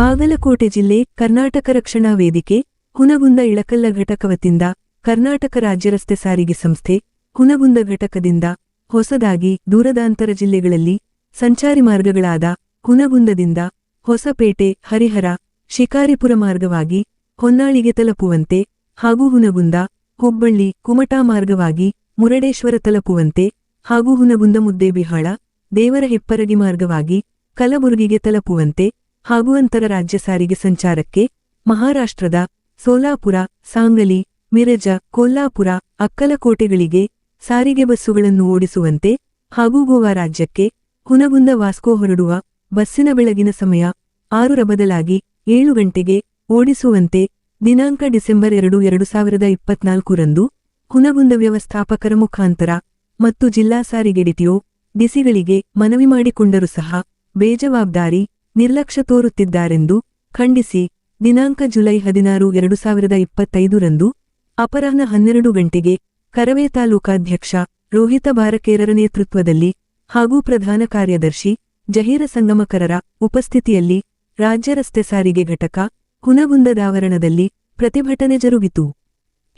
ಬಾಗಲಕೋಟೆ ಜಿಲ್ಲೆ ಕರ್ನಾಟಕ ರಕ್ಷಣಾ ವೇದಿಕೆ, ಹುನಗುಂದ ಇಳಕಲ್ಲ ಘಟಕ ಕರ್ನಾಟಕ ರಾಜ್ಯ ರಸ್ತೆ ಸಾರಿಗೆ ಸಂಸ್ಥೆ, ಹುನಗುಂದ ಘಟಕದಿಂದ ಹೊಸದಾಗಿ ದೂರದಾಂತರ ಜಿಲ್ಲೆಗಳಲ್ಲಿ ಸಂಚಾರಿ ಮಾರ್ಗಗಳಾದ ಹುನಗುಂದದಿಂದ ಹೊಸಪೇಟೆ, ಹರಿಹರ, ಶಿಕಾರಿಪುರ ಮಾರ್ಗವಾಗಿ ಹೊನ್ನಾಳಿಗೆ ತಲುಪುವಂತೆ ಹಾಗೂ ಹುನಗುಂದ, ಹುಬ್ಬಳ್ಳಿ, ಕುಮಟಾ ಮಾರ್ಗವಾಗಿ ಮುರಡೇಶ್ವರ ತಲುಪುವಂತೆ ಹಾಗೂ ಹುನಗುಂದ ಮುದ್ದೇಬಿಹಾಳ ದೇವರ ಹೆಪ್ಪರಗಿ ಮಾರ್ಗವಾಗಿ ಕಲಬುರಗಿಗೆ ತಲುಪುವಂತೆ ಹಾಗೂ ಅಂತರ ರಾಜ್ಯ ಸಾರಿಗೆ ಸಂಚಾರಕ್ಕೆ ಮಹಾರಾಷ್ಟ್ರದ ಸೋಲಾಪುರ, ಸಾಂಗಲಿ, ಮಿರಜ, ಕೊಲ್ಲಾಪುರ, ಅಕ್ಕಲಕೋಟೆಗಳಿಗೆ ಸಾರಿಗೆ ಬಸ್ಸುಗಳನ್ನು ಓಡಿಸುವಂತೆ ಹಾಗೂ ಗೋವಾ ರಾಜ್ಯಕ್ಕೆ ಹುನಗುಂದ ವಾಸ್ಕೋ ಹೊರಡುವ ಬಸ್ಸಿನ ಬೆಳಗಿನ ಸಮಯ ಆರುರ ಬದಲಾಗಿ ಏಳು ಗಂಟೆಗೆ ಓಡಿಸುವಂತೆ ದಿನಾಂಕ ಡಿಸೆಂಬರ್ ಎರಡು ಎರಡು ಸಾವಿರದ ಇಪ್ಪತ್ನಾಲ್ಕರಂದು ಹುನಗುಂದ ವ್ಯವಸ್ಥಾಪಕರ ಮುಖಾಂತರ ಮತ್ತು ಜಿಲ್ಲಾ ಸಾರಿಗೆ ಡಿಟಿಒ ಡಿಸಿಗಳಿಗೆ ಮನವಿ ಮಾಡಿಕೊಂಡರೂ ಸಹ ಬೇಜವಾಬ್ದಾರಿ ನಿರ್ಲಕ್ಷ್ಯ ತೋರುತ್ತಿದ್ದಾರೆಂದು ಖಂಡಿಸಿ, ದಿನಾಂಕ ಜುಲೈ ಹದಿನಾರು, ಎರಡು ಸಾವಿರದ ಇಪ್ಪತ್ತೈದರಂದು ಅಪರಾಹ್ನ ಹನ್ನೆರಡು ಗಂಟೆಗೆ ಕರವೇ ತಾಲೂಕಾಧ್ಯಕ್ಷ ರೋಹಿತ ಬಾರಕೇರರ ನೇತೃತ್ವದಲ್ಲಿ ಹಾಗೂ ಪ್ರಧಾನ ಕಾರ್ಯದರ್ಶಿ ಜಹೀರ ಸಂಗಮಕರರ ಉಪಸ್ಥಿತಿಯಲ್ಲಿ ರಾಜ್ಯ ರಸ್ತೆ ಸಾರಿಗೆ ಘಟಕ ಹುನಗುಂದದಾವರಣದಲ್ಲಿ ಪ್ರತಿಭಟನೆ ಜರುಗಿತು.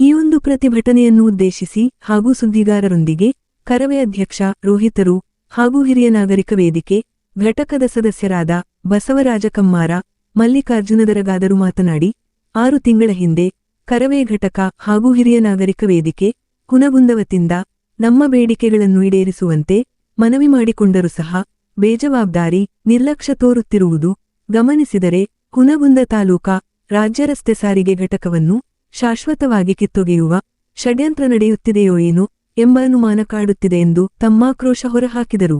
ಈ ಒಂದು ಪ್ರತಿಭಟನೆಯನ್ನು ಉದ್ದೇಶಿಸಿ ಹಾಗೂ ಸುದ್ದಿಗಾರರೊಂದಿಗೆ ಕರವೇ ಅಧ್ಯಕ್ಷ, ರೋಹಿತರು ಹಾಗೂ ಹಿರಿಯ ನಾಗರಿಕ ವೇದಿಕೆ ಘಟಕದ ಸದಸ್ಯರಾದ ಬಸವರಾಜ ಕಮ್ಮಾರ ಮಲ್ಲಿಕಾರ್ಜುನದರಗಾದರು ಮಾತನಾಡಿ, ಆರು ತಿಂಗಳ ಹಿಂದೆ ಕರವೇ ಘಟಕ ಹಾಗೂ ಹಿರಿಯ ನಾಗರಿಕ ವೇದಿಕೆ ಹುನಗುಂದವತಿಂದ ನಮ್ಮ ಬೇಡಿಕೆಗಳನ್ನು ಈಡೇರಿಸುವಂತೆ ಮನವಿ ಮಾಡಿಕೊಂಡರೂ ಸಹ ಬೇಜವಾಬ್ದಾರಿ ನಿರ್ಲಕ್ಷ್ಯ ತೋರುತ್ತಿರುವುದು ಗಮನಿಸಿದರೆ ಹುನಗುಂದ ತಾಲೂಕಾ ರಾಜ್ಯ ರಸ್ತೆ ಸಾರಿಗೆ ಘಟಕವನ್ನು ಶಾಶ್ವತವಾಗಿ ಕಿತ್ತೊಗೆಯುವ ಷಡ್ಯಂತ್ರ ನಡೆಯುತ್ತಿದೆಯೋ ಏನು ಎಂಬ ಅನುಮಾನ ಕಾಡುತ್ತಿದೆ ಎಂದು ತಮ್ಮಾಕ್ರೋಶ ಹೊರಹಾಕಿದರು.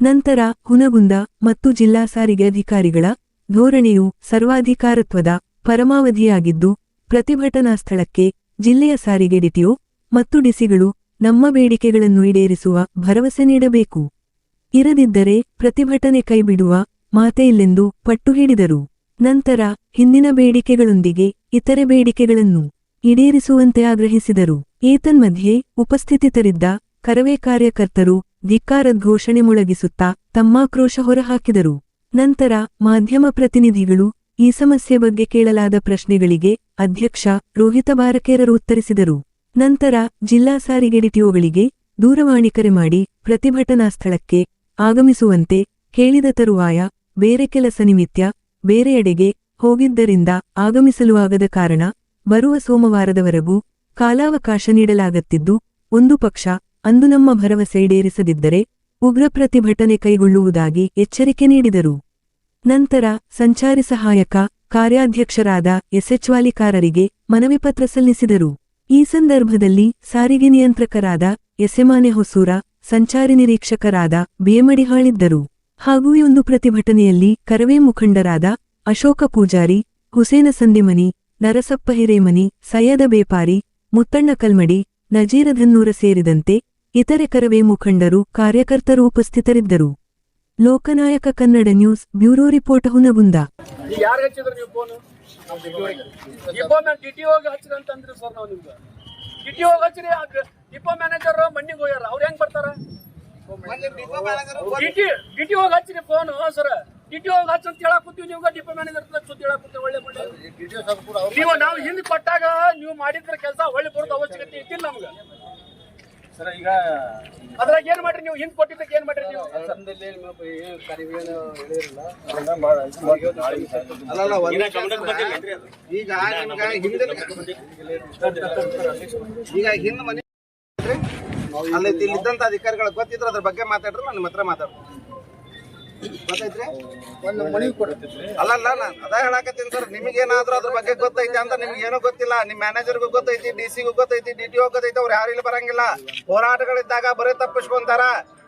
ನಂತರ ಹುನಗುಂದ ಮತ್ತು ಜಿಲ್ಲಾ ಸಾರಿಗೆ ಅಧಿಕಾರಿಗಳ ಧೋರಣೆಯು ಸರ್ವಾಧಿಕಾರತ್ವದ ಪರಮಾವಧಿಯಾಗಿದ್ದು, ಪ್ರತಿಭಟನಾ ಸ್ಥಳಕ್ಕೆ ಜಿಲ್ಲೆಯ ಸಾರಿಗೆ ಡಿಟಿಒ ಮತ್ತು ಡಿಸಿಗಳು ನಮ್ಮ ಬೇಡಿಕೆಗಳನ್ನು ಈಡೇರಿಸುವ ಭರವಸೆ ನೀಡಬೇಕು. ಇರದಿದ್ದರೆ ಪ್ರತಿಭಟನೆ ಕೈಬಿಡುವ ಮಾತೇ ಇಲ್ಲೆಂದು ಪಟ್ಟು ಹಿಡಿದರು. ನಂತರ ಹಿಂದಿನ ಬೇಡಿಕೆಗಳೊಂದಿಗೆ ಇತರೆ ಬೇಡಿಕೆಗಳನ್ನು ಈಡೇರಿಸುವಂತೆ ಆಗ್ರಹಿಸಿದರು. ಏತನ್ಮಧ್ಯೆ ಉಪಸ್ಥಿತಿತರಿದ್ದ ಕರವೇ ಕಾರ್ಯಕರ್ತರು ಧಿಕ್ಕಾರದ್ ಘೋಷಣೆ ಮೊಳಗಿಸುತ್ತಾ ತಮ್ಮಾಕ್ರೋಶ ಹೊರಹಾಕಿದರು. ನಂತರ ಮಾಧ್ಯಮ ಪ್ರತಿನಿಧಿಗಳು ಈ ಸಮಸ್ಯೆ ಬಗ್ಗೆ ಕೇಳಲಾದ ಪ್ರಶ್ನೆಗಳಿಗೆ ಅಧ್ಯಕ್ಷ ರೋಹಿತ ಬಾರಕೇರರು ಉತ್ತರಿಸಿದರು. ನಂತರ ಜಿಲ್ಲಾ ಸಾರಿಗೆ ಡಿಟಿಒಗಳಿಗೆ ದೂರವಾಣಿ ಕರೆ ಮಾಡಿ ಪ್ರತಿಭಟನಾ ಸ್ಥಳಕ್ಕೆ ಆಗಮಿಸುವಂತೆ ಕೇಳಿದ ತರುವಾಯ ಬೇರೆ ಕೆಲಸ ನಿಮಿತ್ಯ ಬೇರೆಯೆಡೆಗೆ ಹೋಗಿದ್ದರಿಂದ ಆಗಮಿಸಲು ಆಗದ ಕಾರಣ ಬರುವ ಸೋಮವಾರದವರೆಗೂ ಕಾಲಾವಕಾಶ ನೀಡಲಾಗತ್ತಿದ್ದು, ಒಂದು ಪಕ್ಷ ಅಂದು ನಮ್ಮ ಭರವಸೆ ಈಡೇರಿಸದಿದ್ದರೆ ಉಗ್ರ ಪ್ರತಿಭಟನೆ ಕೈಗೊಳ್ಳುವುದಾಗಿ ಎಚ್ಚರಿಕೆ ನೀಡಿದರು. ನಂತರ ಸಂಚಾರಿ ಸಹಾಯಕ, ಕಾರ್ಯಾಧ್ಯಕ್ಷರಾದ ಎಸ್ಎಚ್ವಾಲಿಕಾರರಿಗೆ ಮನವಿ ಪತ್ರ ಸಲ್ಲಿಸಿದರು. ಈ ಸಂದರ್ಭದಲ್ಲಿ ಸಾರಿಗೆ ನಿಯಂತ್ರಕರಾದ ಎಸೆಮಾನೆ ಹೊಸೂರ, ಸಂಚಾರಿ ನಿರೀಕ್ಷಕರಾದ ಬೇಮಡಿಹಾಳಿದ್ದರು ಹಾಗೂ ಈ ಒಂದು ಪ್ರತಿಭಟನೆಯಲ್ಲಿ ಕರವೇ ಮುಖಂಡರಾದ ಅಶೋಕ ಪೂಜಾರಿ, ಹುಸೇನ ಸಂದಿಮನಿ, ನರಸಪ್ಪ ಹಿರೇಮನಿ ಸಯ್ಯದ ಬೇಪಾರಿ, ಮುತ್ತಣ್ಣ ಕಲ್ಮಡಿ ನಜೀರಧನ್ನೂರ ಸೇರಿದಂತೆ ಇತರೆ ಕರವೇ ಮುಖಂಡರು ಕಾರ್ಯಕರ್ತರು ಉಪಸ್ಥಿತರಿದ್ದರು. Lokanayaka Kannada news bureau report Hungund. ಈಗ ಯಾರು ಹಚ್ಚಿದ್ರಿ ನೀವು ಫೋನ್? ಡಿಪೋ ಮ್ಯಾನ್ ಡಿಟಿ ಹೋಗಿ ಹಚ್ಚಿರಿ ಅಂತಂದ್ರಿ ಸರ್ ನಾವು ಹಿಂದ್ ಡಿಟಿ ಹೋಗಿ ಡಿಪೋ ಮ್ಯಾನೇಜರ್ ಮಂಡಿಗೆ ಹೋಗ್ಯಾರ ಅವ್ರು ಹೆಂಗ್ ಬರ್ತಾರ? ಡಿಟಿ ಡಿಟಿ ಹೋಗಿ ಹಚ್ಚಿರಿ ಫೋನ್ ಸರ್. ಡಿಟಿ ಹೋಗಿ ಹಚ್ಚ ಅಂತ ಹೇಳಕ್ ಕೂತೀವಿ ನೀವು ಡಿಪೋ ಮ್ಯಾನೇಜರ್ ಸುದ್ದಿ ಹೇಳಕ್ ಕೂತೀವಿ ಒಳ್ಳೆ ಒಳ್ಳೆ ನೀವು ನಾವು ಹಿಂದೆ ಕೊಟ್ಟಾಗ ನೀವು ಮಾಡಿದ್ರ ಕೆಲಸ ಒಳ್ಳೆ ಬರೋದು ಅವಶ್ಯಕತೆ ಇದ್ದಿಲ್ಲ ನಮ್ಗೆ. ಸರ್ ಈಗ ಅದ್ರಾಗ ಏನ್ ಮಾಡ್ರಿ ನೀವು? ಹಿಂದ್ ಕೊಟ್ಟಿದ್ದಕ್ಕೆ ಏನ್ ಮಾಡ್ರಿ ನೀವು? ಸಂದಲ್ಲಿ ಏನು ಹೇಳಿರಲ್ಲ. ಈಗ ನಿಮ್ಗ ಹಿಂದಿನ ಈಗ ಹಿಂದ್ ಮನೆ ಅಲ್ಲಿ ಇಲ್ಲಿದ್ದಂತ ಅಧಿಕಾರಿಗಳು ಗೊತ್ತಿದ್ರು ಅದ್ರ ಬಗ್ಗೆ ಮಾತಾಡ್ರು ನಾನು ನಿಮ್ಮ ಹತ್ರ ಮಾತಾಡ್ರಿ ಗೊತ್ತೈತ್ರಿ ಒಂದು ಕೊಡ್ತೈತ್ರಿ ಅಲ್ಲಲ್ಲ ನಾನು ಅದ ಹೇಳಕತ್ತೀನಿ ಸರ್ ನಿಮಗೇನಾದ್ರೂ ಅದ್ರ ಬಗ್ಗೆ ಗೊತ್ತೈತಿ ಅಂತ ನಿಮ್ಗೆ ಏನೂ ಗೊತ್ತಿಲ್ಲ. ನಿಮ್ ಮ್ಯಾನೇಜರ್ಗೂ ಗೊತ್ತೈತಿ ಡಿ ಸಿಗೂ ಗೊತ್ತೈತಿ ಡಿ ಟಿ ಗೊತ್ತೈತಿ ಅವ್ರು ಯಾರು ಇಲ್ಲಿ ಬರಂಗಿಲ್ಲ. ಹೋರಾಟಗಳಿದ್ದಾಗ ಬರೀ ತಪ್ಪಿಸ್ಕೊಂತಾರ.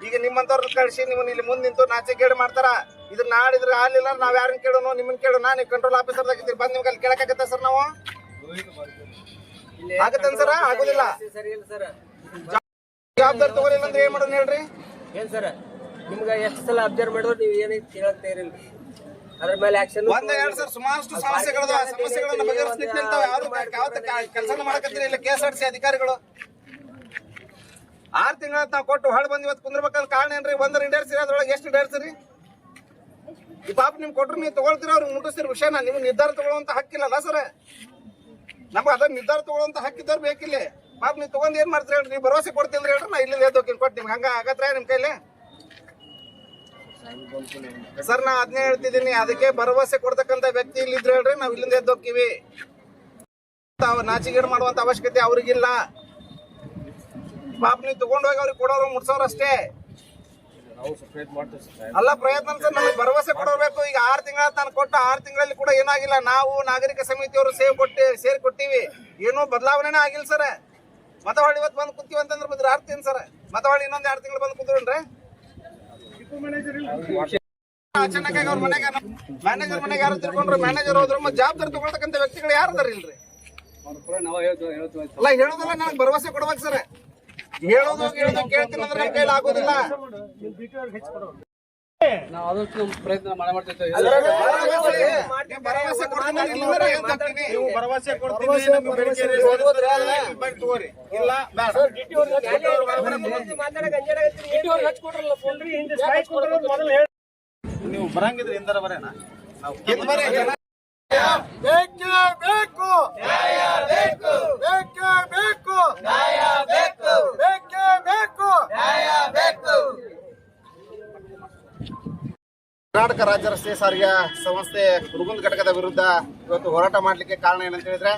ಈಗ ನಿಮ್ಮಂತವ್ರ ಕಳಿಸಿ ನಿಮ್ಮನ್ನ ಇಲ್ಲಿ ಮುಂದೆ ನಿಂತು ನಾಚಿಕೇಡು ಮಾಡ್ತಾರ. ಇದ್ರ ನಾಡಿದ್ರೆ ಆಗ್ಲಿಲ್ಲ ನಾವ್ ಯಾರನ್ನ ಕೇಳೋನು ನಿಮ್ಮನ್ನ ಕೇಳೋಣ ನೀವು ಕಂಟ್ರೋಲ್ ಆಫೀಸರ್ ಆಗಿದ್ದೀರಿ ಬಂದ್ ನಿಮ್ಗೆ ಅಲ್ಲಿ ಕೇಳಕ್ಕಾಗತ್ತ ಸರ್ ನಾವು? ಆಗತ್ತ ಸರ್ ಆಗುದಿಲ್ಲ. ಜವಾಬ್ದಾರಿ ತಗೋಲಿಲ್ಲ ಅಂದ್ರೆ ಏನ್ ಮಾಡೋಣ ಹೇಳ್ರಿ? ಏನ್ ಸರ್? ನಿಮ್ಗೆ ಎಷ್ಟು ಸಲ ಅಬ್ಸರ್ವ್ ಮಾಡಿದ್ರು ನೀವು ಏನೈತಿ ಹೇಳಕ್ ತಯಾರಿಲ್ರಿ ಅದ್ರ ಮೇಲೆ ಆಕ್ಷನ್ ಒಂದ್ ಎರಡ್ ಸರ್ ಸುಮಾರಷ್ಟು ಸಮಸ್ಯೆಗಳು ಸಮಸ್ಯೆಗಳನ್ನ ಬಗೆಹರಿಸ್ಲಿಕ್ಕೆ ನಿಂತಾವ ಯಾವ್ದು ಯಾವತ್ತ ಕೆಲಸ ಮಾಡಕತ್ತೀರಿ? ಇಲ್ಲ ಕೆ ಎಸ್ ಆರ್ ಸಿ ಅಧಿಕಾರಿಗಳು? ಆರ್ ತಿಂಗಳ ನಾವು ಕೊಟ್ಟು ಹೊಳ ಬಂದ್ ಇವತ್ತು ಕುಂದ್ರಬೇಕಂದ್ರೆ ಕಾರಣ ಏನ್ರಿ? ಒಂದ್ರ ಈಡೇರ್ಸಿರಿ ಅದ್ರೊಳಗೆ ಎಷ್ಟು ಈಡೇರ್ಸಿರಿ ಈ ಪಾಪ ನಿಮ್ ಕೊಟ್ರು ನೀವು ತಗೊಳ್ತೀರ? ಅವ್ರಿಗೆ ಮುಟ್ಟಿಸ್ತಿರೋ ವಿಷಯನ ನೀವು ನಿರ್ಧಾರ ತಗೊಳ್ಳುವಂತ ಹಕ್ಕಿಲ್ಲಲ್ಲ ಸರ್? ನಮ್ಗೆ ಅದ ನಿರ್ಧಾರ ತಗೊಳ್ಳುವಂತ ಹಕ್ಕಿದ್ದವ್ರು ಬೇಕಿಲ್ಲ. ಪಾಪ ನೀವು ತಗೊಂಡ್ ಏನ್ ಮಾಡ್ತೀರಿ ಹೇಳ್ರಿ? ನೀವು ಭರವಸೆ ಕೊಡ್ತಿಲ್ರಿ ಹೇಳ್ರಿ. ನಾ ಇಲ್ಲಿ ಎದ್ದೋಕಿನ್ ಕೊಟ್ಟು ನಿಮ್ಗೆ ಹಂಗ ಆಗತ್ರ ನಿಮ್ ಕೈಲಿ? ಸರ್ ನಾ ಅದನ್ನೇ ಹೇಳ್ತಿದ್ದೀನಿ. ಅದಕ್ಕೆ ಭರವಸೆ ಕೊಡ್ತಕ್ಕಂತ ವ್ಯಕ್ತಿ ಇಲ್ಲಿದ್ರೆ ಹೇಳ್ರಿ, ನಾವ್ ಇಲ್ಲಿಂದ ಎದ್ದೋಕ್ಕಿವಿ ತಾವು ನಾಚಿಗೇಡ್ ಮಾಡುವಂತ ಅವಶ್ಯಕತೆ ಅವ್ರಿಗಿಲ್ಲ. ಪಾಪ ನೀವು ತಗೊಂಡೋಗಿ ಅವ್ರಿಗೆ ಕೊಡೋರು ಮುಟ್ಸೋರು ಅಷ್ಟೇ. ಅಲ್ಲ ಪ್ರಯತ್ನ ಸರ್, ನಮಗೆ ಭರವಸೆ ಕೊಡಬೇಕು ಈಗ ಆರು ತಿಂಗಳ ತಾನು ಕೊಟ್ಟ ಆರು ತಿಂಗಳಲ್ಲಿ ಕೂಡ ಏನಾಗಿಲ್ಲ. ನಾವು ನಾಗರಿಕ ಸಮಿತಿಯವರು ಸೇವ್ ಕೊಟ್ಟಿ, ಸೇರಿ ಕೊಟ್ಟಿವಿ. ಏನೂ ಬದಲಾವಣೆನೇ ಆಗಿಲ್ಲ ಸರ್. ಮತವಾಳಿ ಇವತ್ತು ಬಂದು ಕುಂತೀವಿ ಅಂತಂದ್ರೆ ಅರ್ಥ ಆರ್ತೀನಿ ಸರ್. ಮತವಾಳಿ ಇನ್ನೊಂದು ಎರಡು ತಿಂಗಳು ಬಂದು ಕುಂತ್ಕೊಂಡ್ರೆ ಚೆನ್ನಾಗಿ ಅವ್ರ ಮನೆಗೆ ಮ್ಯಾನೇಜರ್ ಮನೆಗೆ ಯಾರು ತಿಳ್ಕೊಂಡ್ರೆ ಮ್ಯಾನೇಜರ್ ಹೋದ್ರು ಮತ್ತೆ ಜವಾಬ್ದಾರಿ ತಗೊಳ್ತಕ್ಕಂಥ ವ್ಯಕ್ತಿಗಳು ಯಾರು ಅದಾರ ಇಲ್ರಿ ಅಲ್ಲ ಹೇಳೋದಲ್ಲ ನನಗೆ ಭರವಸೆ ಕೊಡ್ಬೇಕು ಸರ್ ಹೇಳೋದು ಹೇಳೋದು ಕೇಳ್ತೀನಿ ಅಂದ್ರೆ ಕೈಲಿ ಆಗೋದಿಲ್ಲ. ನಾವು ಆದಷ್ಟು ನಮ್ಮ ಪ್ರಯತ್ನ ಮಾಡೇ ಮಾಡ್ತಿರ್ತೀವಿ ನೀವು ಭರವಸೆ ಕೊಡ್ತೀನಿ ಅಂದ್ರೆ ಬೇಕು ಬೇಕು ಬೇಕು. ಭರವಸೆ ಕೊಡ್ತೀನಿ ನಮ್ಮ ಬೇಡಿಕೆ ಈಡೇರಿಸ್ತೀನಿ. ಬಟ್ ತಗೋರಿ. ಇಲ್ಲ ಬೇಡ. ಇಟ್ಟಿಯವ್ರಿಗೆ ಹಚ್ಕೊಡ್ರಲ್ಲ ಫೋನ್ ರೀ, ಹಿಂದೆ ಸ್ಟ್ರೈಕ್ ಕೊಡೋದು ಮೊದಲು ಹೇಳಿ. ನೀವು ಬರಂಗಿದ್ರೆ ಹಿಂದರ ಬರೇನ ಹಿಂದ್ ಬರ್ರಿ, ಜನ ಬೇಕೇ ಬೇಕು ನ್ಯಾಯ ಬೇಕು ಬೇಕೇ ಬೇಕು ನ್ಯಾಯ ಬೇಕು ಬೇಕೇ ಬೇಕು ನ್ಯಾಯ ಬೇಕು ಕರ್ನಾಟಕ ರಾಜ್ಯ ರಸ್ತೆ ಸಾರಿಗೆ ಸಂಸ್ಥೆ ಹುಡುಗುಂದ್ ಘಟಕದ ವಿರುದ್ಧ ಇವತ್ತು ಹೋರಾಟ ಮಾಡಲಿಕ್ಕೆ ಕಾರಣ ಏನಂತ ಹೇಳಿದ್ರೆ,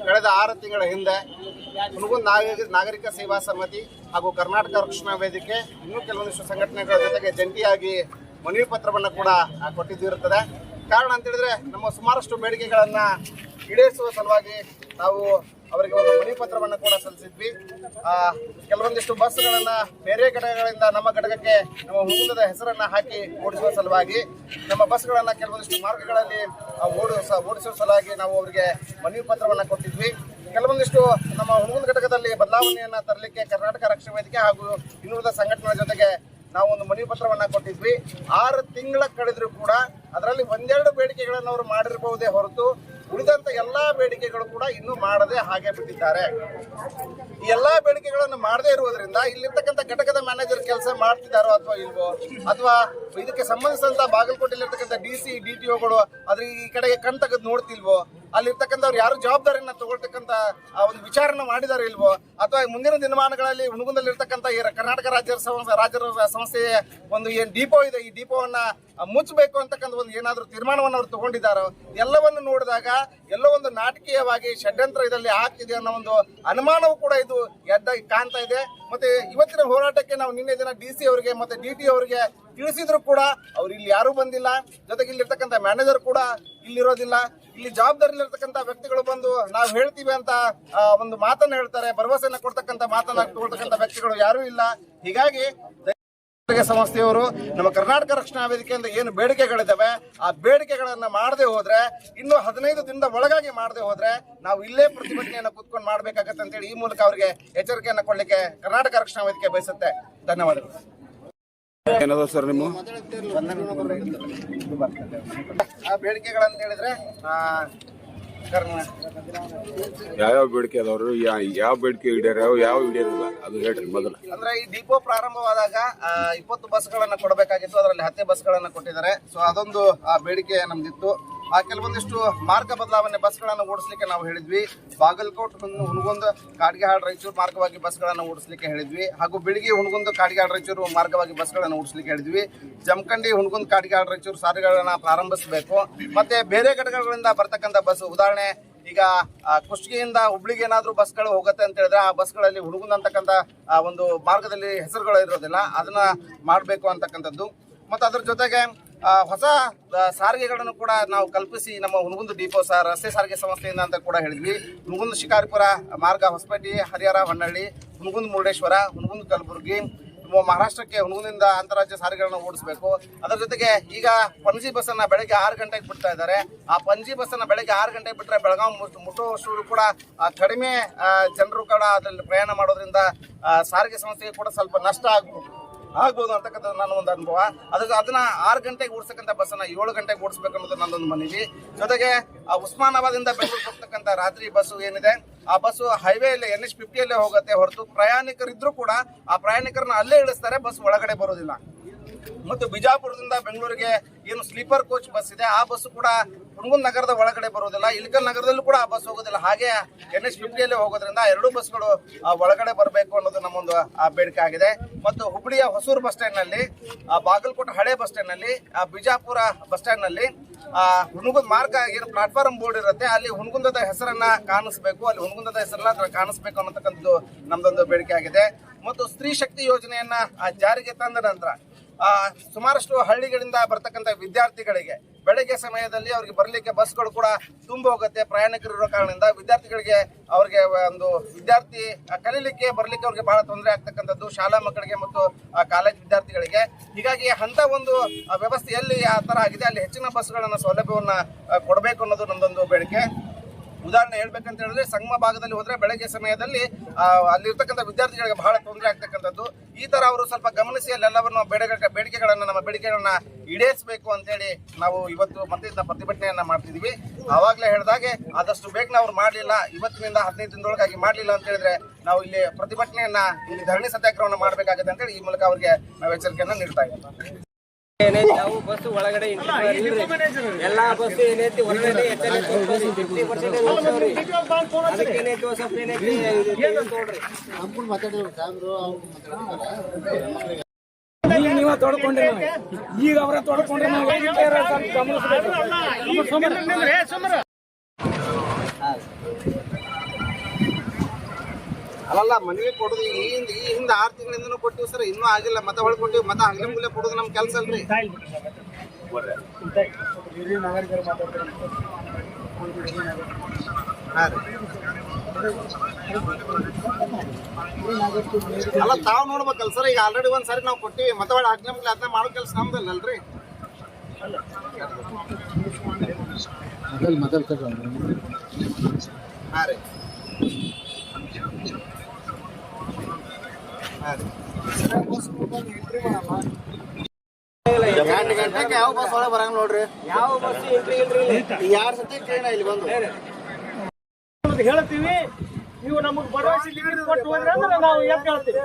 ಕಳೆದ ಆರು ತಿಂಗಳ ಹಿಂದೆ ಹುಡುಗುಂದ್ ನಾಗರಿಕ ನಾಗರಿಕ ಸೇವಾ ಸಮಿತಿ ಹಾಗೂ ಕರ್ನಾಟಕ ರಕ್ಷಣಾ ವೇದಿಕೆ ಇನ್ನೂ ಕೆಲವೊಂದಿಷ್ಟು ಸಂಘಟನೆಗಳ ಜೊತೆಗೆ ಜಂಟಿಯಾಗಿ ಮನವಿ ಪತ್ರವನ್ನು ಕೂಡ ಕೊಟ್ಟಿದ್ದಿರುತ್ತದೆ ಕಾರಣ ಅಂತ ಹೇಳಿದ್ರೆ, ನಮ್ಮ ಸುಮಾರಷ್ಟು ಬೇಡಿಕೆಗಳನ್ನು ಈಡೇರಿಸುವ ಸಲುವಾಗಿ ನಾವು ಅವರಿಗೆ ಒಂದು ಮನವಿ ಪತ್ರವನ್ನು ಕೂಡ ಸಲ್ಲಿಸಿದ್ವಿ. ಕೆಲವೊಂದಿಷ್ಟು ಬಸ್ಗಳನ್ನ ಬೇರೆ ಘಟಕಗಳಿಂದ ನಮ್ಮ ಘಟಕಕ್ಕೆ, ನಮ್ಮ ಹುಡುಗದ ಹೆಸರನ್ನ ಹಾಕಿ ಓಡಿಸುವ ಸಲುವಾಗಿ ನಮ್ಮ ಬಸ್ಗಳನ್ನ ಕೆಲವೊಂದಿಷ್ಟು ಮಾರ್ಗಗಳಲ್ಲಿ ಓಡಿಸ ಓಡಿಸುವ ಸಲುವಾಗಿ ನಾವು ಅವರಿಗೆ ಮನವಿ ಪತ್ರವನ್ನು ಕೊಟ್ಟಿದ್ವಿ. ಕೆಲವೊಂದಿಷ್ಟು ನಮ್ಮ ಹುಡುಗನ ಘಟಕದಲ್ಲಿ ಬದಲಾವಣೆಯನ್ನ ತರಲಿಕ್ಕೆ ಕರ್ನಾಟಕ ರಕ್ಷಣಾ ವೇದಿಕೆ ಹಾಗೂ ಇನ್ನುಳಿದ ಸಂಘಟನೆಗಳ ಜೊತೆಗೆ ನಾವು ಒಂದು ಮನವಿ ಪತ್ರವನ್ನು ಕೊಟ್ಟಿದ್ವಿ. ಆರು ತಿಂಗಳ ಕಳೆದರೂ ಕೂಡ ಅದರಲ್ಲಿ ಒಂದೆರಡು ಬೇಡಿಕೆಗಳನ್ನು ಅವರು ಮಾಡಿರಬಹುದೇ ಹೊರತು ಉಳಿದಂತ ಎಲ್ಲಾ ಬೇಡಿಕೆಗಳು ಕೂಡ ಇನ್ನೂ ಮಾಡದೆ ಹಾಗೆ ಬಿಟ್ಟಿದ್ದಾರೆ. ಈ ಎಲ್ಲಾ ಬೇಡಿಕೆಗಳನ್ನು ಮಾಡದೇ ಇರುವುದರಿಂದ ಇಲ್ಲಿರ್ತಕ್ಕಂಥ ಘಟಕದ ಮ್ಯಾನೇಜರ್ ಕೆಲಸ ಮಾಡ್ತಿದ್ದಾರೋ ಅಥವಾ ಇಲ್ವೋ, ಅಥವಾ ಇದಕ್ಕೆ ಸಂಬಂಧಿಸಿದಂತ ಬಾಗಲಕೋಟೆಯಲ್ಲಿರ್ತಕ್ಕಂಥ ಡಿ ಸಿ ಡಿ ಟಿ ಒಗಳು ಅದ್ರ ಈ ಕಡೆಗೆ ಕಣ್ ತೆಗೆದು ನೋಡ್ತಿಲ್ವೋ ಅಲ್ಲಿರ್ತಕ್ಕಂಥವ್ರು ಯಾರು ಜವಾಬ್ದಾರಿಯನ್ನ ತಗೊಳ್ತಕ್ಕಂಥ ಆ ಒಂದು ವಿಚಾರನ ಮಾಡಿದಾರೆ ಇಲ್ವೋ? ಅಥವಾ ಮುಂದಿನ ದಿನಮಾನಗಳಲ್ಲಿ ಹುಣಗುಂದಲ್ಲಿರ್ತಕ್ಕಂಥ ಈ ಕರ್ನಾಟಕ ರಾಜ್ಯ ರಾಜ್ಯ ಸಂಸ್ಥೆಯ ಒಂದು ಏನ್ ಡಿಪೋ ಇದೆ, ಈ ಡಿಪೋವನ್ನ ಮುಚ್ಚಬೇಕು ಅಂತಕ್ಕಂಥ ಒಂದು ಏನಾದರೂ ತೀರ್ಮಾನವನ್ನು ಅವರು ತಗೊಂಡಿದ್ದಾರೋ, ಎಲ್ಲವನ್ನು ನೋಡಿದಾಗ ಎಲ್ಲೋ ಒಂದು ನಾಟಕೀಯವಾಗಿ ಷಡ್ಯಂತ್ರ ಇದರಲ್ಲಿ ಆಗ್ತಿದೆ ಅನ್ನೋ ಒಂದು ಅನುಮಾನವೂ ಕೂಡ ಇದು ಎದ್ದಾಗಿ ಕಾಣ್ತಾ ಇದೆ. ಮತ್ತೆ ಇವತ್ತಿನ ಹೋರಾಟಕ್ಕೆ ನಾವು ನಿನ್ನೆ ದಿನ ಡಿ ಸಿ ಅವರಿಗೆ ಮತ್ತೆ ಡಿ ಟಿ ಅವರಿಗೆ ತಿಳಿಸಿದ್ರು ಕೂಡ ಅವ್ರು ಇಲ್ಲಿ ಯಾರೂ ಬಂದಿಲ್ಲ. ಜೊತೆಗೆ ಇಲ್ಲಿರ್ತಕ್ಕಂಥ ಮ್ಯಾನೇಜರ್ ಕೂಡ ಇಲ್ಲಿರೋದಿಲ್ಲ. ಇಲ್ಲಿ ಜವಾಬ್ದಾರಿಲಿರ್ತಕ್ಕಂಥ ವ್ಯಕ್ತಿಗಳು ಬಂದು ನಾವು ಹೇಳ್ತೀವಿ ಅಂತ ಒಂದು ಮಾತನ್ನ ಹೇಳ್ತಾರೆ. ಭರವಸೆಯನ್ನು ಕೊಡ್ತಕ್ಕಂಥ ಮಾತನ್ನ ತಗೊಳ್ತಕ್ಕಂಥ ವ್ಯಕ್ತಿಗಳು ಯಾರೂ ಇಲ್ಲ. ಹೀಗಾಗಿ ಸಂಸ್ಥೆಯವರು ನಮ್ಮ ಕರ್ನಾಟಕ ರಕ್ಷಣಾ ವೇದಿಕೆಯಿಂದ ಏನು ಬೇಡಿಕೆಗಳಿದ್ದಾವೆ, ಆ ಬೇಡಿಕೆಗಳನ್ನ ಮಾಡದೆ ಹೋದ್ರೆ, ಇನ್ನು ಹದಿನೈದು ದಿನದ ಒಳಗಾಗಿ ಮಾಡದೆ ಹೋದ್ರೆ ನಾವು ಇಲ್ಲೇ ಪ್ರತಿಭಟನೆಯನ್ನು ಕುತ್ಕೊಂಡು ಮಾಡ್ಬೇಕಾಗತ್ತೆ ಅಂತೇಳಿ ಈ ಮೂಲಕ ಅವರಿಗೆ ಎಚ್ಚರಿಕೆಯನ್ನು ಕೊಡಲಿಕ್ಕೆ ಕರ್ನಾಟಕ ರಕ್ಷಣಾ ವೇದಿಕೆ ಬಯಸುತ್ತೆ. ಧನ್ಯವಾದಗಳು. ಏನದ ಸರ್ ನಿಮ್ಮ ಆ ಬೇಡಿಕೆಗಳಂತ ಹೇಳಿದ್ರೆ ಯಾವ್ಯಾವ ಬೇಡಿಕೆ ಅದಾವ್ರಿ? ಯಾವ ಬೇಡಿಕೆ ಇಡ್ಯಾರ ಯಾವ ಈಡೇರಿಲ್ಲ ಅದು ಹೇಳ್ರಿ ಮೊದಲು. ಅಂದ್ರೆ ಈ ಡಿಪೋ ಪ್ರಾರಂಭವಾದಾಗ ಇಪ್ಪತ್ತು ಬಸ್ಗಳನ್ನ ಕೊಡಬೇಕಾಗಿತ್ತು. ಅದರಲ್ಲಿ ಹತ್ತೆ ಬಸ್ಗಳನ್ನ ಕೊಟ್ಟಿದ್ದಾರೆ. ಸೊ ಅದೊಂದು ಆ ಬೇಡಿಕೆ ನಮ್ದಿತ್ತು. ಕೆಲವೊಂದಿಷ್ಟು ಮಾರ್ಗ ಬದಲಾವಣೆ ಬಸ್ಗಳನ್ನು ಓಡಿಸ್ಲಿಕ್ಕೆ ನಾವು ಹೇಳಿದ್ವಿ. ಬಾಗಲಕೋಟ್ ಹುಣಗುಂದ ಕಾಡ್ಗಿಹಾಳ್ ರಾಯಚೂರು ಮಾರ್ಗವಾಗಿ ಬಸ್ಗಳನ್ನು ಓಡಿಸ್ಲಿಕ್ಕೆ ಹೇಳಿದ್ವಿ. ಹಾಗೂ ಬೆಳಿಗ್ಗೆ ಹುಣಗುಂದ ಕಾಡ್ಗಿಹಾಳ್ ರಾಯಚೂರು ಮಾರ್ಗವಾಗಿ ಬಸ್ಗಳನ್ನು ಓಡಿಸ್ಲಿಕ್ಕೆ ಹೇಳಿದ್ವಿ. ಜಮಖಂಡಿ ಹುಣಗುಂದ ಕಾಡ್ಗಿಹಾಳ್ ರಾಯಚೂರು ಸಾರಿಗೆಗಳನ್ನು ಪ್ರಾರಂಭಿಸಬೇಕು. ಮತ್ತೆ ಬೇರೆ ಘಟಕಗಳಿಂದ ಬರ್ತಕ್ಕಂಥ ಬಸ್ ಉದಾಹರಣೆ ಈಗ ಕುಷ್ಟಿಯಿಂದ ಹುಬ್ಳಿಗೆ ಏನಾದರೂ ಬಸ್ಗಳು ಹೋಗುತ್ತೆ ಅಂತ ಹೇಳಿದ್ರೆ ಆ ಬಸ್ಗಳಲ್ಲಿ ಹುಡುಗನ್ ಅಂತಕ್ಕಂಥ ಆ, ಒಂದು ಮಾರ್ಗದಲ್ಲಿ ಹೆಸರುಗಳು ಇರೋದಿಲ್ಲ. ಅದನ್ನ ಮಾಡಬೇಕು ಅಂತಕ್ಕಂಥದ್ದು. ಮತ್ತು ಅದ್ರ ಜೊತೆಗೆ ಆ, ಹೊಸ ಸಾರಿಗೆಗಳನ್ನು ಕೂಡ ನಾವು ಕಲ್ಪಿಸಿ ನಮ್ಮ ಹುನಗುಂದು ಡಿಪೋ ಸಾರ್ ರಸ್ತೆ ಸಾರಿಗೆ ಸಂಸ್ಥೆಯಿಂದ ಅಂತ ಕೂಡ ಹೇಳಿದ್ವಿ. ಹುನಗುಂದು ಶಿಕಾರಿಪುರ, ಮಾರ್ಗ ಹೊಸಪೇಟೆ, ಹರಿಹರ ಹೊನ್ನಳ್ಳಿ ಹುನಗುಂದು ಮುರುಡೇಶ್ವರ ಹುನಗುಂದು ಕಲಬುರಗಿ ಮಹಾರಾಷ್ಟ್ರಕ್ಕೆ ಹುನಗುಂದಿಂದ ಅಂತಾರಾಜ್ಯ ಸಾರಿಗೆಗಳನ್ನು ಓಡಿಸಬೇಕು. ಅದರ ಜೊತೆಗೆ ಈಗ ಪಂಜಿ ಬಸ್ಸನ್ನು ಬೆಳಗ್ಗೆ ಆರು ಗಂಟೆಗೆ ಬಿಡ್ತಾ ಇದ್ದಾರೆ. ಆ ಪಂಜಿ ಬಸ್ಸನ್ನು ಬೆಳಗ್ಗೆ ಆರು ಗಂಟೆಗೆ ಬಿಟ್ಟರೆ ಬೆಳಗಾವಿ ಮುಟ್- ಮುಟ್ಟುವಷ್ಟು ಕೂಡ ಕಡಿಮೆ ಜನರು ಕೂಡ ಅದರಲ್ಲಿ ಪ್ರಯಾಣ ಮಾಡೋದ್ರಿಂದ ಸಾರಿಗೆ ಸಂಸ್ಥೆಗೆ ಕೂಡ ಸ್ವಲ್ಪ ನಷ್ಟ ಆಗ್ಬೋದು. ಆಗ್ಬೋದು ಅಂತಕ್ಕಂಥ ನನ್ನ ಒಂದು ಅನುಭವ. ಅದಕ್ಕೆ ಅದನ್ನ ಆರು ಗಂಟೆಗೆ ಓಡಿಸ್ತಕ್ಕಂಥ ಬಸ್ಸನ್ನು ಏಳು ಗಂಟೆಗೆ ಓಡಿಸ್ಬೇಕು ಅನ್ನೋದು ನನ್ನೊಂದು ಮನವಿ. ಜೊತೆಗೆ ಆ ಉಸ್ಮಾನಾಬಾದಿಂದ ಬೆಂಗಳೂರು ಹೋಗ್ತಕ್ಕಂಥ ರಾತ್ರಿ ಬಸ್ಸು ಏನಿದೆ, ಆ ಬಸ್ಸು ಹೈವೇಲ್ಲೇ ಎನ್ ಎಚ್ ಫಿಫ್ಟಿಯಲ್ಲೇ ಹೋಗುತ್ತೆ ಹೊರತು ಪ್ರಯಾಣಿಕರಿದ್ರು ಕೂಡ ಆ ಪ್ರಯಾಣಿಕರನ್ನ ಅಲ್ಲೇ ಇಳಿಸ್ತಾರೆ, ಬಸ್ ಒಳಗಡೆ ಬರೋದಿಲ್ಲ. ಮತ್ತು ಬಿಜಾಪುರದಿಂದ ಬೆಂಗಳೂರಿಗೆ ಏನು ಸ್ಲೀಪರ್ ಕೋಚ್ ಬಸ್ ಇದೆ ಆ ಬಸ್ ಕೂಡ ಕುಣಗುಂದ್ ನಗರದ ಒಳಗಡೆ ಬರೋದಿಲ್ಲ. ಇಲ್ಕಲ್ ನಗರದಲ್ಲೂ ಕೂಡ ಆ ಬಸ್ ಹೋಗೋದಿಲ್ಲ. ಹಾಗೆ ಎನ್ ಎಚ್ ಫಿಫ್ಟಿಯಲ್ಲಿ ಹೋಗೋದ್ರಿಂದ ಎರಡು ಬಸ್ಗಳು ಒಳಗಡೆ ಬರಬೇಕು ಅನ್ನೋದು ನಮ್ಮೊಂದು ಬೇಡಿಕೆ ಆಗಿದೆ. ಮತ್ತು ಹುಬ್ಬಳ್ಳಿಯ ಹೊಸೂರು ಬಸ್ ಸ್ಟ್ಯಾಂಡ್ನಲ್ಲಿ ಆ, ಬಾಗಲಕೋಟೆ ಹಳೆ ಬಸ್ ಸ್ಟ್ಯಾಂಡ್ನಲ್ಲಿ ಆ, ಬಿಜಾಪುರ ಬಸ್ ಸ್ಟ್ಯಾಂಡ್ ಆ, ಹುಣಗುಂದ್ ಮಾರ್ಗ ಏನು ಪ್ಲಾಟ್ಫಾರ್ಮ್ ಬೋರ್ಡ್ ಇರುತ್ತೆ ಅಲ್ಲಿ ಹುಣಗುಂದದ ಹೆಸರನ್ನ ಕಾಣಿಸ್ಬೇಕು. ಅಲ್ಲಿ ಹುಣಗುಂದದ ಹೆಸರನ್ನ ಕಾಣಿಸ್ಬೇಕು ಅನ್ನತಕ್ಕಂಥದ್ದು ನಮ್ದೊಂದು ಬೇಡಿಕೆ ಆಗಿದೆ. ಮತ್ತು ಸ್ತ್ರೀ ಶಕ್ತಿ ಯೋಜನೆಯನ್ನ ಜಾರಿಗೆ ತಂದ ನಂತರ ಸುಮಾರಷ್ಟು ಹಳ್ಳಿಗಳಿಂದ ಬರ್ತಕ್ಕಂಥ ವಿದ್ಯಾರ್ಥಿಗಳಿಗೆ ಬೆಳಗ್ಗೆ ಸಮಯದಲ್ಲಿ ಅವರಿಗೆ ಬರಲಿಕ್ಕೆ ಬಸ್ಗಳು ಕೂಡ ತುಂಬ ಹೋಗುತ್ತೆ ಪ್ರಯಾಣಿಕರು ಇರೋ ಕಾರಣದಿಂದ. ವಿದ್ಯಾರ್ಥಿಗಳಿಗೆ ಅವರಿಗೆ ಒಂದು ವಿದ್ಯಾರ್ಥಿ ಕಲೀಲಿಕ್ಕೆ ಬರಲಿಕ್ಕೆ ಅವ್ರಿಗೆ ಬಹಳ ತೊಂದರೆ ಆಗ್ತಕ್ಕಂಥದ್ದು ಶಾಲಾ ಮಕ್ಕಳಿಗೆ ಮತ್ತು ಕಾಲೇಜ್ ವಿದ್ಯಾರ್ಥಿಗಳಿಗೆ. ಹೀಗಾಗಿ ಅಂತ ಒಂದು ವ್ಯವಸ್ಥೆ ಎಲ್ಲಿ ಆ ಥರ ಆಗಿದೆ. ಅಲ್ಲಿ ಹೆಚ್ಚಿನ ಬಸ್ಗಳನ್ನು ಸೌಲಭ್ಯವನ್ನು ಕೊಡಬೇಕು ಅನ್ನೋದು ನಮ್ದೊಂದು ಬೇಡಿಕೆ. ಉದಾಹರಣೆ ಹೇಳ್ಬೇಕಂತ ಹೇಳಿದ್ರೆ, ಸಂಗಮ ಭಾಗದಲ್ಲಿ ಹೋದ್ರೆ ಬೆಳಗ್ಗೆ ಸಮಯದಲ್ಲಿ ಅಲ್ಲಿರ್ತಕ್ಕಂಥ ವಿದ್ಯಾರ್ಥಿಗಳಿಗೆ ಬಹಳ ತೊಂದರೆ ಆಗ್ತಕ್ಕಂಥದ್ದು. ಈ ತರ ಅವರು ಸ್ವಲ್ಪ ಗಮನಿಸಿ ಅಲ್ಲೆಲ್ಲವನ್ನು ಬೇಡಿಕೆ ಬೇಡಿಕೆಗಳನ್ನ ನಮ್ಮ ಬೇಡಿಕೆಗಳನ್ನ ಈಡೇರಿಸಬೇಕು ಅಂತೇಳಿ ನಾವು ಇವತ್ತು ಮತ್ತೆ ಪ್ರತಿಭಟನೆಯನ್ನ ಮಾಡ್ತಿದೀವಿ. ಅವಾಗಲೇ ಹೇಳಿದಾಗೆ ಆದಷ್ಟು ಬೇಗ ಅವ್ರು ಮಾಡಲಿಲ್ಲ. ಇವತ್ತಿನಿಂದ ಹದಿನೈದು ದಿನದೊಳಗಾಗಿ ಮಾಡಲಿಲ್ಲ ಅಂತ ಹೇಳಿದ್ರೆ ನಾವು ಇಲ್ಲಿ ಪ್ರತಿಭಟನೆಯನ್ನ, ಇಲ್ಲಿ ಧರಣಿ ಸತ್ಯಾಗ್ರಹವನ್ನು ಮಾಡಬೇಕಾಗುತ್ತೆ ಅಂತೇಳಿ ಈ ಮೂಲಕ ಅವರಿಗೆ ನಾವು ಎಚ್ಚರಿಕೆಯನ್ನ ನೀಡ್ತಾ ಇದ್ದೀವಿ. ಏನೈತಿ ಯಾವ ಬಸ್ ಒಳಗಡೆ ಎಲ್ಲಾ ಬಸ್ ಏನೈತಿ ಹೊರಗಡೆ ಹೆಚ್ಚೈತಿ ಫಿಫ್ಟಿ ಪರ್ಸೆಂಟ್ ಅದಕ್ಕೆ ಏನೈತಿ ಸ್ವಲ್ಪ ಈಗ ನೀವ ತೊಡ್ಕೊಂಡ್ರಿ ಈಗ ಅವರ ತೊಡ್ಕೊಂಡ್ರೆ ನಾವು ಗಮನಿಸಬೇಕು ಅಲ್ಲಲ್ಲ ಮನವಿ ಕೊಡುದು ಈ ಹಿಂದೆ ಈ ಹಿಂದೆ ಆರು ತಿಂಗಳಿಂದನೂ ಕೊಟ್ಟಿವಿ ಸರ್ ಇನ್ನೂ ಆಗಿಲ್ಲ. ಮತ್ತೆ ಹೊಳ್ ಮತ ಹಗಲಿ ಮುಲೆ ಕೊಡುದು ನಮ್ ಕೆಲಸ ಅಲ್ರಿ. ಅಲ್ಲ ತಾವ್ ನೋಡ್ಬೇಕಲ್ಲ ಸರ್ ಈಗ ಆಲ್ರೆಡಿ ಒಂದ್ ಸರಿ ನಾವು ಕೊಟ್ಟಿವಿ. ಮತ್ತೆ ಒಳ್ಳೆ ಹಗಲಿ ಮುಲೆ ಅದನ್ನ ಮಾಡೋ ಕೆಲಸ ನಮ್ದಲ್ಲ ಅಲ್ರಿ. ಹಾ ರೀ ಹಾ ರೀ ಎಂಟು ಗಂಟೆಗೆ ಯಾವ ಬಸ್ ಒಳಗೆ ಬರಂಗ ನೋಡ್ರಿ? ಯಾವ ಬಸ್ ಎಂಟ್ರಿ ಇಲ್ರಿ. ಎರಡು ಸತಿ ಟ್ರೈನ್ ಇಲ್ಲಿ ಬಂದು? ಹೇಳ್ತೀವಿ ನೀವು ನಮಗೆ ಭರವಸೆ ಲೀಡ್ ಕೊಟ್ಟು ಹೋದ್ರೆ ಅಂದ್ರೆ ನಾವು ಏನ್ ಹೇಳ್ತೀವಿ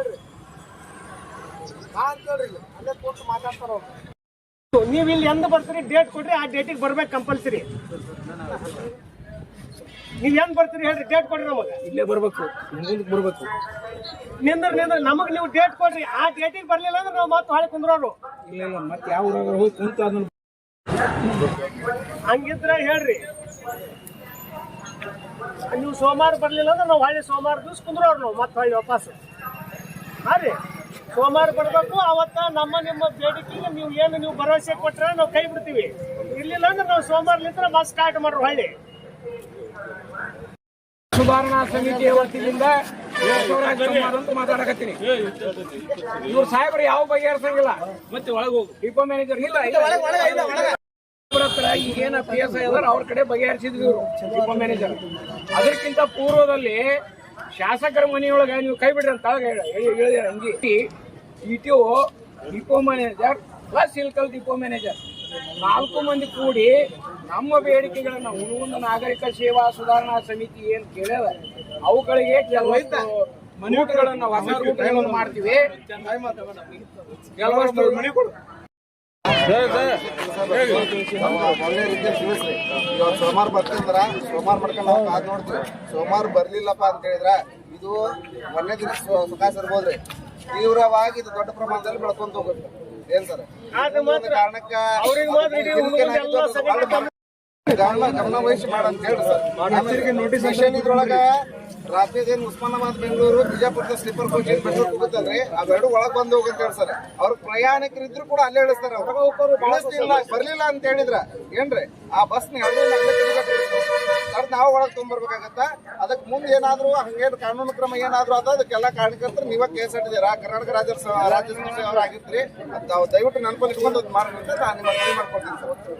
ನೀವು ಇಲ್ಲಿ ಎಂದ ಬರ್ತೀರಿ ಡೇಟ್ ಕೊಡ್ರಿ ಆ ಡೇಟಿಗೆ ಬರ್ಬೇಕು ಕಂಪಲ್ಸರಿ ನೀವ್ ಏನ್ ಬರ್ತೀರಿ ಹೇಳ್ರಿ ಡೇಟ್ ಕೊಡ್ರಿ ನಮಗ. ಇಲ್ಲೇ ಬರ್ಬೇಕು. ಮುಂದಕ್ಕೆ ಬರ್ಬೇಕು. ನಿಂದ್ರ ನಿಂದ್ರ ನಮಗ್ ನೀವು ಡೇಟ್ ಕೊಡ್ರಿ. ಆ ಡೇಟಿಗೆ ಬರ್ಲಿಲ್ಲ ಅಂದ್ರೆ ನಾವು ಮತ್ತೆ ಹೊಳೆ ಕುಂದ್ರೋರು. ಇಲ್ಲ ಇಲ್ಲ ಮತ್ತೆ ಯಾವ ಊರಾಗ ಹೋಗಿ ಕುಂತು ಅದನ್ನ ಹಂಗಿದ್ರೆ ಹೇಳ್ರಿ. ನೀವು ಸೋಮವಾರ ಬರ್ಲಿಲ್ಲ ಅಂದ್ರೆ ನಾವು ಹೊಳ್ಳಿ ಸೋಮವಾರ ದಿವಸ ಕುಂದ್ರೋರು ನಾವು ಮತ್ತೆ ಹೊಳ್ಳಿ ವಾಪಸ್. ಹಾ ರೀ. ಸೋಮವಾರ ಬರ್ಬೇಕು ಅವತ್ತ ನಮ್ಮ ನಿಮ್ಮ ಬೇಡಿಕೆಗೆ ನೀವು ಏನು ನೀವು ಭರವಸೆ ಕೊಟ್ರೆ ನಾವು ಕೈ ಬಿಡ್ತೀವಿ. ಇರ್ಲಿಲ್ಲ ಅಂದ್ರೆ ನಾವು ಸೋಮವಾರಲಿಂದ ಮತ್ತೆ ಸ್ಟಾರ್ಟ್ ಮಾಡ್ರು ಹೊಳ್ಳಿ. ಸುಧಾರಣಾ ಸಮಿತಿಯ ವತಿಯಿಂದ ಮಾತಾಡಕತ್ತೀನಿ ಇವ್ರು ಸಾಹೇಬರು ಯಾವ ಬಗೆಹರಿಸಂಗಿಲ್ಲ ಮತ್ತೆ ಒಳಗೆ ಹೋಗು ಡಿಪೋ ಮ್ಯಾನೇಜರ್ ಇಲ್ಲ ಈಗೇನ ಪಿ ಎಸ್ ಐ ಅದಾರ ಅವ್ರ ಕಡೆ ಬಗೆಹರಿಸಿದ್ವಿ ಇವರು ಡಿಪೋ ಮ್ಯಾನೇಜರ್ ಅದಕ್ಕಿಂತ ಪೂರ್ವದಲ್ಲಿ ಶಾಸಕರ ಮನೆಯೊಳಗೆ ನೀವು ಕೈ ಬಿಡ್ರಿ ಅಂತ ಹೇಳಿದ್ರೆ ಹಂಗೆ E T O depot manager plus Ilkal depot manager ನಾಲ್ಕು ಮಂದಿ ಕೂಡಿ ನಮ್ಮ ಬೇಡಿಕೆಗಳನ್ನ ಹುಡುಗನ ನಾಗರಿಕ ಸೇವಾ ಸುಧಾರಣಾ ಸಮಿತಿ ಏನ್ ಕೇಳ್ಯದ ಅವುಗಳಿಗೆ ಮನೆಗಳನ್ನ ಹೊಸ ಮಾಡ್ತೀವಿ. ಕೆಲವಷ್ಟು ಒಳ್ಳೆ ರೀತಿ ತಿಳಿಸ್ರಿ ಇವಾಗ ಸೋಮವಾರ ಬರ್ತಿದ್ರ ಸೋಮವಾರ ಮಾಡ್ಕೊಂಡು ನಾವು ಕಾದ್ ನೋಡ್ತೀವಿ. ಸೋಮವಾರ ಬರ್ಲಿಲ್ಲಪ್ಪ ಅಂತ ಹೇಳಿದ್ರ ಇದು ಒಂದೇ ದಿನ ಸುಖಾಸ್ ಸುಖ ಸರ್ಬೋದ್ರಿ. ತೀವ್ರವಾಗಿ ಇದು ದೊಡ್ಡ ಪ್ರಮಾಣದಲ್ಲಿ ಬೆಳ್ಕೊಂತ ಹೋಗುತ್ತೆ. ಏನ್ ಸರ್? ಆದ್ರೆ ಮಾತ್ರ ಕಾರಣಕ್ಕ ಅವ್ರಿಗೆ ಮಾತ್ರ ಇಡೀ ಹುಡುಗರಿಗೆಲ್ಲ ಸಂಘಟನೆ ಗಮನ ಗಮನ ವಹಿಸಿ ಮಾಡಂತ ಹೇಳ್ರಿ ಸರ್. ನೋಟಿಸ್ ಇದ್ರೊಳಗ ರಾತ್ರಿ ಏನ್ ಉಸ್ಮಾನಾಬಾದ್ ಬೆಂಗಳೂರು ಬಿಜಾಪುರದ ಸ್ಲೀಪರ್ ಕೋಚ್ ಏನ್ ಬೆಂಗಳೂರು ಹೋಗುತ್ತಲ್ರಿ ಅವೆರಡು ಒಳಗ್ ಬಂದು ಹೋಗಂತ ಹೇಳಿ ಸರ್. ಅವ್ರ ಪ್ರಯಾಣಿಕರು ಇದ್ರು ಕೂಡ ಅಲ್ಲೇ ಇಳಿಸ್ತಾರ ಅವ್ರು. ಬರ್ಲಿಲ್ಲ ಅಂತ ಹೇಳಿದ್ರ ಏನ್ರಿ? ಆ ಬಸ್ ಅದ್ ನಾವು ಒಳಗೆ ತೊಗೊಂಡ್ಬರ್ಬೇಕಾಗತ್ತ ಅದಕ್ಕೆ ಮುಂದೆ ಏನಾದರೂ ಹಂಗೇನು ಕಾನೂನು ಕ್ರಮ ಏನಾದರೂ ಅದ ಅದಕ್ಕೆಲ್ಲ ಕಾರಣಕರ್ತರು ನೀವೇ ಕೇಸ್ ಇಟ್ಟಿದ್ದೀರಾ? ಕರ್ನಾಟಕ ರಾಜ್ಯ ರಾಜ್ಯ ಸಂಸ್ಥೆ ಅವ್ರು ಆಗಿದ್ರಿ ತಾವು ದಯವಿಟ್ಟು ನೆನಪಲ್ಲಿ ಇಟ್ಕೊಂಡು ಅದು ಮಾಡಿ ಅಂತ ನಾನು ನಿಮ್ಮ ಮನವಿ ಮಾಡ್ಕೊಡ್ತೀನಿ ಸರ್.